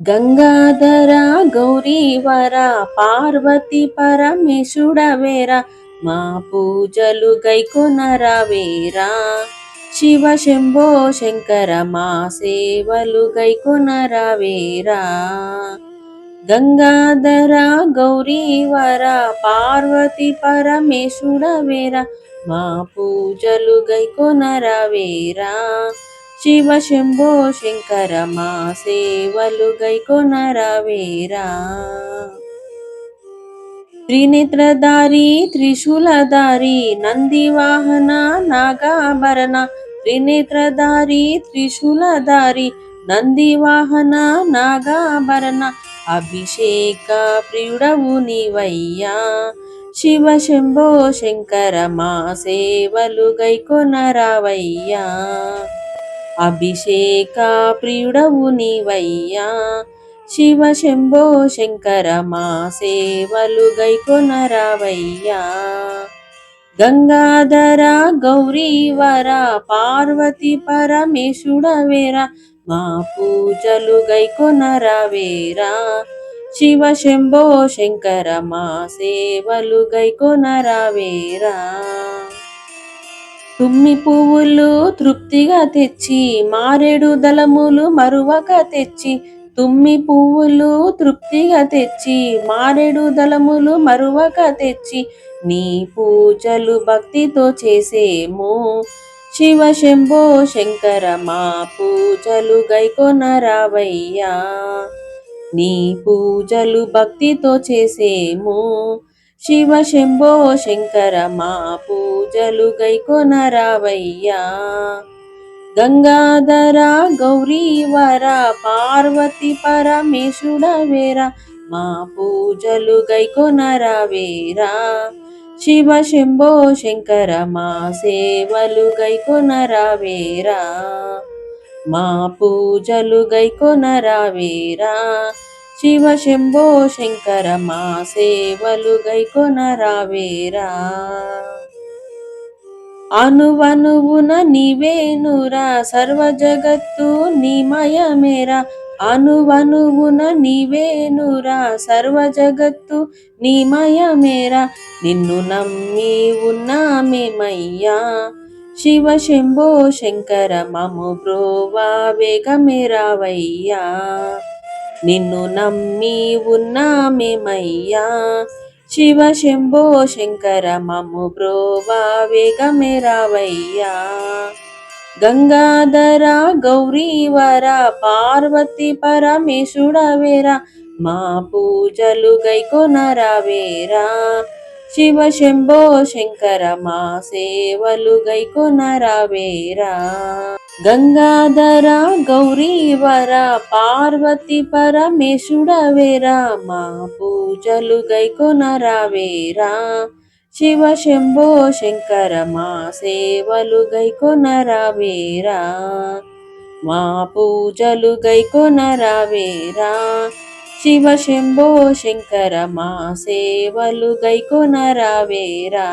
గంగాధర గౌరీవర పార్వతి పరమేశుడవేరా మా పూజలు గైకొనరవేరా శివ శంభో శంకర మా సేవలు గైకొనరవేరా గంగాధర గౌరీవర పార్వతి పరమేశుడవేరా మా పూజలు గైకొనరవేరా శివ శంభో శంకర మా సేవలు గైకొనరవేరా. త్రినేత్రధారి త్రిశూలధారి నంది వాహన నాగాభరణ. త్రినేత్రధారి త్రిశూలధారి నంది వాహన నాగాభరణ. అభిషేక ప్రియుడవు నీవయ్యా. శివ శంభో శంకర మా సేవలు గైకొనరావయ్యా. అభిషేక ప్రియుడవు నీవయ్యా. శివ శంభో శంకర మా సేవలు గైకొనరావయ్యా. గంగాధర గౌరీవర పార్వతి పరమేశుడవేరా మా పూజలు గైకొనరావేరా. శివ శంభో శంకర మా సేవలు గైకొనరావేరా. తుమ్మి పువ్వులు తృప్తిగా తెచ్చి మారేడు దళములు మరువక తెచ్చి తుమ్మి పువ్వులు తృప్తిగా తెచ్చి మారేడు దళములు మరువక తెచ్చి నీ పూజలు భక్తితో చేసేము. శివ శంభో శంకర మా పూజలు గైకొనరావయ్యా నీ పూజలు భక్తితో చేసేము. శివ శంభో శంకర మా పూజలు గైకొనరావయ్యా గంగాధర గౌరీవర పార్వతి పరమేశుడ వేరా మా పూజలు గైకొనరావేరా శివ శంభో శంకర మా సేవలు గైకొనరావేరా మా పూజలు గైకొనరావేరా శివ శంభో శంకర మా సేవలు గైకొనరావేరా. అనువనువున నీవేనురా సర్వ జగత్తు నిమయమేరా. అనువనువున నీవేనురా సర్వ జగత్తు నిమయమేరా. నిన్ను నమ్మి ఉన్నామేమయ్యా శివ శంభో శంకర మము బ్రోవా వేగమేరావయ్యా నిన్ను నమ్మి ఉన్నామేమయ్యా శివ శంభో శంకర మము బ్రోవా వేగమెరావయ్యా గంగాధర గౌరీవర పార్వతి పరమేశుడవేరా మా పూజలు గైకొనరావేరా. శివ శంభో శంకర మా సేవలు గైకొనరావేరా. గంగాధర గౌరీవర పార్వతి పరమేశుడవేరా మా పూజలు గైకొనరావేరా. శివ శంభో శంకర మా సేవలు గైకొనరావేరా. మా పూజలు గైకొనరావేరా. శివ శంభో శంకర మా సేవలు గైకొనరావేరా.